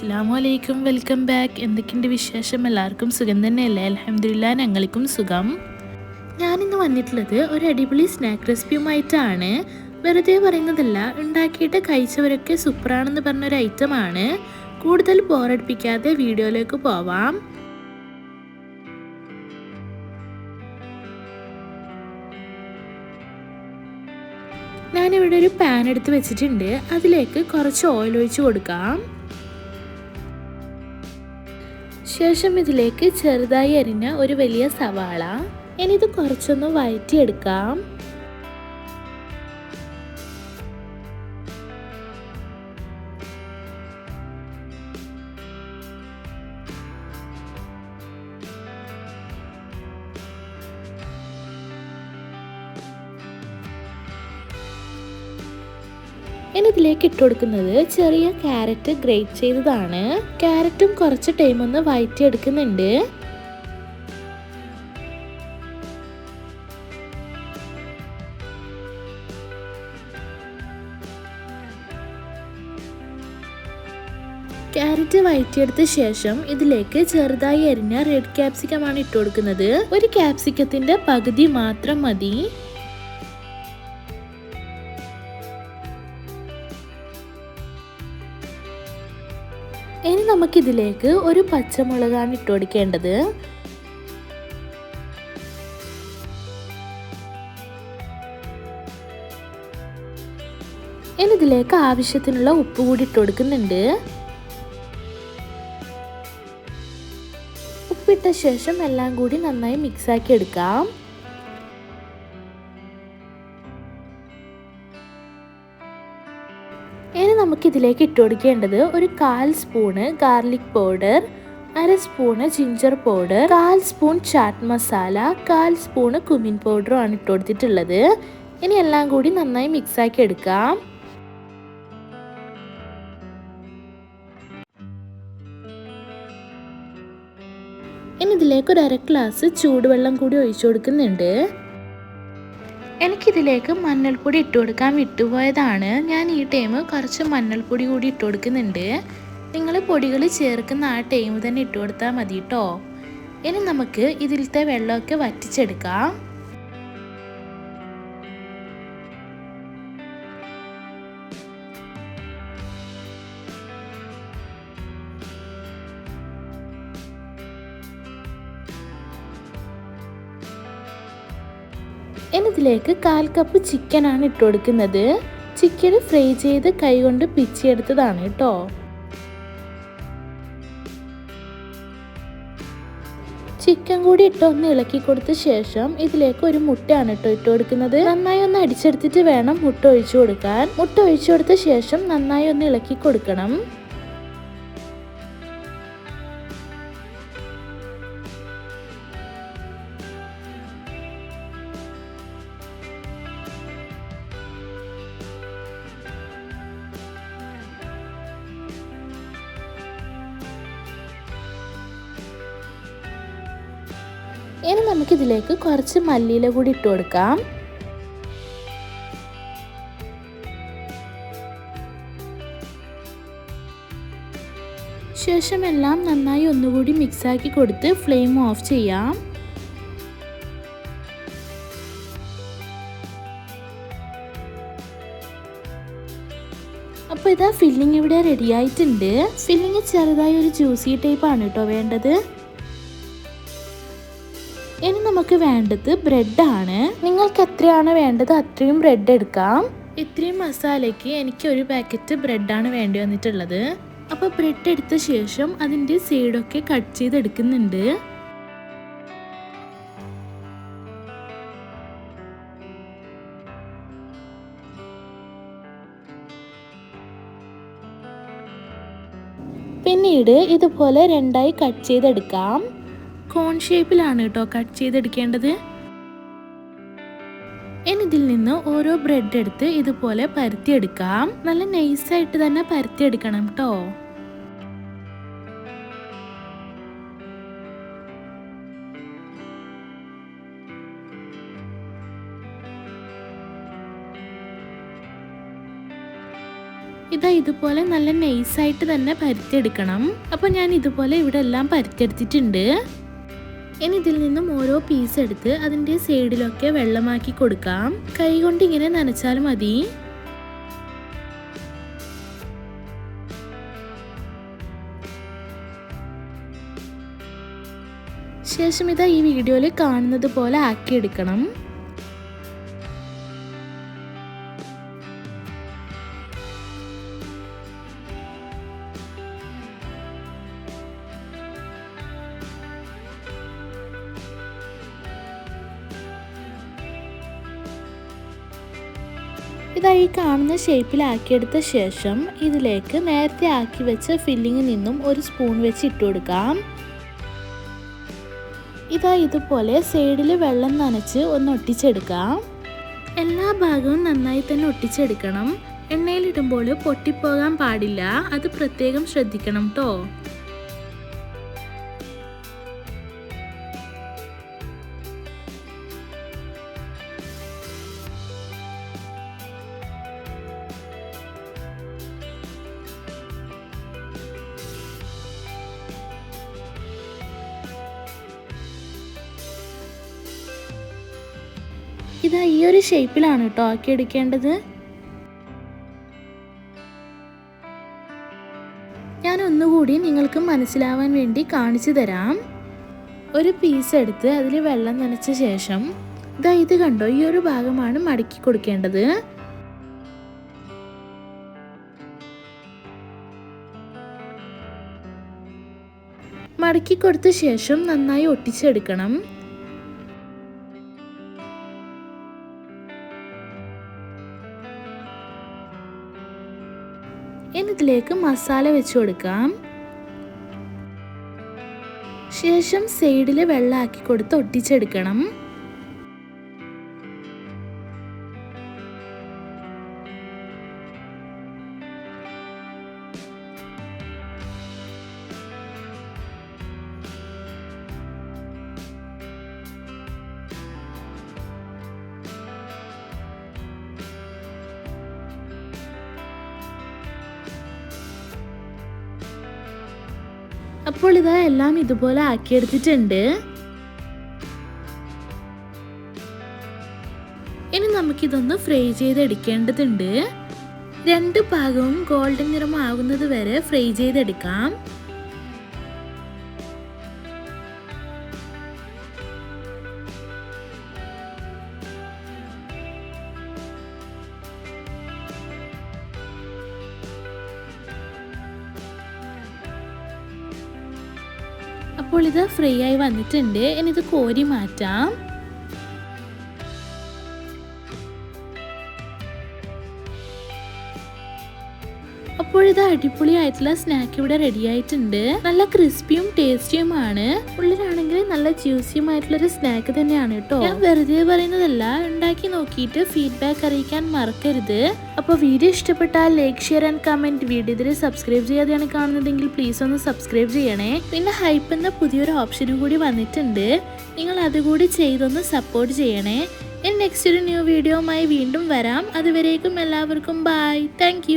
അസ്സാം വലൈക്കും welcome back. എന്തൊക്കെയുണ്ട് വിശേഷം? എല്ലാവർക്കും സുഖം തന്നെയല്ലേ? അലഹമില്ല ഞങ്ങൾക്കും സുഖം. ഞാനിന്ന് വന്നിട്ടുള്ളത് ഒരു അടിപൊളി സ്നാക്ക് റെസിപ്പിയുമായിട്ടാണ്. വെറുതെ പറയുന്നതല്ല ഉണ്ടാക്കിയിട്ട് കഴിച്ചവരൊക്കെ സൂപ്പറാണെന്ന് പറഞ്ഞൊരു ഐറ്റമാണ്. കൂടുതൽ ബോറടിപ്പിക്കാതെ വീഡിയോയിലേക്ക് പോവാം. ഞാനിവിടെ ഒരു പാൻ എടുത്ത് വെച്ചിട്ടുണ്ട്. അതിലേക്ക് കുറച്ച് ഓയിൽ ഒഴിച്ച് കൊടുക്കാം. ശേഷം ഇതിലേക്ക് ചെറുതായി അരിഞ്ഞ ഒരു വലിയ സവാള. ഇനി ഇത് കുറച്ചൊന്ന് വഴറ്റിയെടുക്കാം. ഇനി ഇതിലേക്ക് ഇട്ട് കൊടുക്കുന്നത് ചെറിയ ക്യാരറ്റ് ഗ്രേറ്റ് ചെയ്തതാണ്. ക്യാരറ്റും കുറച്ച് ടൈം ഒന്ന് വയറ്റി എടുക്കുന്നുണ്ട് ക്യാരറ്റ് വഴറ്റിയെടുത്ത ശേഷം ഇതിലേക്ക് ചെറുതായി അരിഞ്ഞ റെഡ് ക്യാപ്സിക്കമാണ് ഇട്ട് കൊടുക്കുന്നത് ഒരു ക്യാപ്സിക്കത്തിന്റെ പകുതി മാത്രം മതി. നമുക്കിതിലേക്ക് ഒരു പച്ചമുളകാണ് ഇട്ട് കൊടുക്കേണ്ടത്. ഇതിലേക്ക് ആവശ്യത്തിനുള്ള ഉപ്പ് കൂടി ഇട്ട് കൊടുക്കുന്നുണ്ട്. ഉപ്പിട്ട ശേഷം എല്ലാം കൂടി നന്നായി മിക്സാക്കി എടുക്കാം. ഇനി നമുക്കിതിലേക്ക് ഇട്ട് കൊടുക്കേണ്ടത് ഒരു കാൽ സ്പൂണ് ഗാർലിക് പൗഡർ അര സ്പൂണ് ജിഞ്ചർ പൗഡർ കാൽ സ്പൂൺ ചാറ്റ് മസാല കാൽ സ്പൂണ് കുമിൻ പൗഡറും ആണ് ഇട്ട് കൊടുത്തിട്ടുള്ളത്. ഇനി എല്ലാം കൂടി നന്നായി മിക്സാക്കി എടുക്കാം. ഇനി ഇതിലേക്ക് ഒരു അര ഗ്ലാസ് ചൂടുവെള്ളം കൂടി ഒഴിച്ചു കൊടുക്കുന്നുണ്ട്. എനിക്കിതിലേക്ക് മഞ്ഞൾപ്പൊടി ഇട്ട് കൊടുക്കാൻ വിട്ടുപോയതാണ്. ഞാൻ ഈ ടൈം കുറച്ച് മഞ്ഞൾപ്പൊടി കൂടി ഇട്ട് കൊടുക്കുന്നുണ്ട്. നിങ്ങൾ പൊടികൾ ചേർക്കുന്ന ആ ടൈം തന്നെ ഇട്ട് കൊടുത്താൽ മതി കേട്ടോ. ഇനി നമുക്ക് ഇതിലത്തെ വെള്ളമൊക്കെ വറ്റിച്ചെടുക്കാം. ഇതിലേക്ക് കാൽ കപ്പ് ചിക്കനാണ് ഇട്ട് കൊടുക്കുന്നത്. ചിക്കൻ ഫ്രൈ ചെയ്ത് കൈകൊണ്ട് പിച്ചിയെടുത്തതാണ് കേട്ടോ. ചിക്കൻ കൂടി ഇട്ട് ഒന്ന് ഇളക്കി കൊടുത്ത ശേഷം ഇതിലേക്ക് ഒരു മുട്ടയാണ് കേട്ടോ ഇട്ട് കൊടുക്കുന്നത്. നന്നായി ഒന്ന് അടിച്ചെടുത്തിട്ട് വേണം മുട്ട ഒഴിച്ചു കൊടുക്കാൻ. മുട്ട ഒഴിച്ചു കൊടുത്ത ശേഷം നന്നായി ഒന്ന് ഇളക്കി കൊടുക്കണം. ഇനി നമുക്കിതിലേക്ക് കുറച്ച് മല്ലിയില കൂടി ഇട്ട് കൊടുക്കാം. ശേഷം എല്ലാം നന്നായി ഒന്നുകൂടി മിക്സാക്കി കൊടുത്ത് ഫ്ലെയിം ഓഫ് ചെയ്യാം. അപ്പോൾ ഇതാ ഫില്ലിംഗ് ഇവിടെ റെഡി ആയിട്ടുണ്ട്. ഫില്ലിംഗ് ചെറുതായി ഒരു ജ്യൂസി ടൈപ്പ് ആണ് കേട്ടോ വേണ്ടത്. നമുക്ക് വേണ്ടത് ബ്രെഡ് ആണ് നിങ്ങൾക്ക് എത്രയാണ് വേണ്ടത് അത്രയും ബ്രെഡ് എടുക്കാം. ഇത്രയും മസാലയ്ക്ക് എനിക്ക് ഒരു പാക്കറ്റ് ബ്രെഡ് ആണ് വേണ്ടി വന്നിട്ടുള്ളത്. അപ്പോൾ ബ്രെഡ് എടുത്ത ശേഷം അതിന്റെ സൈഡൊക്കെ കട്ട് ചെയ്തെടുക്കുന്നുണ്ട്. പിന്നീട് ഇതുപോലെ രണ്ടായി കട്ട് ചെയ്തെടുക്കാം. കോൺ ഷേപ്പിലാണ് കേട്ടോ കട്ട് ചെയ്തെടുക്കേണ്ടത്. ഇനി ഇതിൽ നിന്ന് ഓരോ ബ്രെഡ് എടുത്ത് ഇതുപോലെ പരത്തിയെടുക്കാം. നല്ല നൈസായിട്ട് തന്നെ പരത്തിയെടുക്കണം കേട്ടോ ഇതാ ഇതുപോലെ നല്ല നൈസായിട്ട് തന്നെ പരത്തിയെടുക്കണം. അപ്പോൾ ഞാൻ ഇതുപോലെ ഇവിടെ എല്ലാം പരുത്തിയെടുത്തിട്ടുണ്ട്. ഇനി ഇതിൽ നിന്നും ഓരോ പീസ് എടുത്ത് അതിന്റെ സൈഡിലൊക്കെ വെള്ളമാക്കി കൊടുക്കാം. കൈ കൊണ്ട് ഇങ്ങനെ നനച്ചാൽ മതി. ശേഷം ഇതാ ഈ വീഡിയോയിൽ കാണുന്നത് പോലെ ആക്കിയെടുക്കണം. ഇതായി കാണുന്ന ഷേപ്പിലാക്കിയെടുത്ത ശേഷം ഇതിലേക്ക് നേരത്തെ ആക്കി വെച്ച ഫില്ലിങ്ങിൽ നിന്നും ഒരു സ്പൂൺ വെച്ച് ഇട്ട് കൊടുക്കാം. ഇതാ ഇതുപോലെ സൈഡിൽ വെള്ളം നനച്ച് ഒന്ന് ഒട്ടിച്ചെടുക്കാം. എല്ലാ ഭാഗവും നന്നായി തന്നെ ഒട്ടിച്ചെടുക്കണം. എണ്ണയിലിടുമ്പോൾ പൊട്ടിപ്പോകാൻ പാടില്ല. അത് പ്രത്യേകം ശ്രദ്ധിക്കണം കേട്ടോ ഇതാ ഈ ഒരു ഷേപ്പിലാണ് കേട്ടോ ആക്കിയെടുക്കേണ്ടത് ഞാൻ ഒന്നുകൂടി നിങ്ങൾക്ക് മനസ്സിലാവാൻ വേണ്ടി കാണിച്ചു തരാം. ഒരു പീസ് എടുത്ത് അതിൽ വെള്ളം നനച്ച ശേഷം ഇതാ ഇത് കണ്ടോ? ഈ ഒരു ഭാഗമാണ് മടക്കി കൊടുക്കേണ്ടത്. മടക്കി കൊടുത്ത ശേഷം നന്നായി ഒട്ടിച്ചെടുക്കണം. ഇതിലേക്ക് മസാല വെച്ച് കൊടുക്കാം. ശേഷം സൈഡിൽ വെള്ളമാക്കി കൊടുത്ത് ഒട്ടിച്ചെടുക്കണം. അപ്പോൾ ഇതാ എല്ലാം ഇതുപോലെ ആക്കിയെടുത്തിട്ടുണ്ട്. ഇനി നമുക്കിതൊന്ന് ഫ്രൈ ചെയ്തെടുക്കേണ്ടതുണ്ട്. രണ്ട് ഭാഗവും ഗോൾഡൻ നിറമാകുന്നത് വരെ ഫ്രൈ ചെയ്തെടുക്കാം. അപ്പോൾ ഇത് ഫ്രീ ആയി വന്നിട്ടുണ്ട്. ഇനി ഇത് കോരി മാറ്റാം. അപ്പോഴിത് അടിപൊളിയായിട്ടുള്ള സ്നാക്ക് ഇവിടെ റെഡി ആയിട്ടുണ്ട്. നല്ല ക്രിസ്പിയും ടേസ്റ്റിയുമാണ് ഉള്ളിലാണെങ്കിൽ നല്ല ജ്യൂസിയും ആയിട്ടുള്ള ഒരു സ്നാക്ക് തന്നെയാണ് കേട്ടോ ഞാൻ വെറുതെ പറയുന്നതല്ല ഉണ്ടാക്കി നോക്കിയിട്ട് ഫീഡ്ബാക്ക് അറിയിക്കാൻ മറക്കരുത്. അപ്പോൾ വീഡിയോ ഇഷ്ടപ്പെട്ടാൽ like share and comment video ഇതിൽ സബ്സ്ക്രൈബ് ചെയ്യാതെയാണ് കാണുന്നതെങ്കിൽ പ്ലീസ് ഒന്ന് സബ്സ്ക്രൈബ് ചെയ്യണേ. പിന്നെ ഹൈപ്പ് എന്ന പുതിയൊരു ഓപ്ഷനും കൂടി വന്നിട്ടുണ്ട്. നിങ്ങൾ അതുകൂടി ചെയ്തൊന്ന് സപ്പോർട്ട് ചെയ്യണേ. ഞാൻ നെക്സ്റ്റ് ഒരു ന്യൂ വീഡിയോയുമായി വീണ്ടും വരാം. അതുവരേക്കും എല്ലാവർക്കും ബൈ താങ്ക്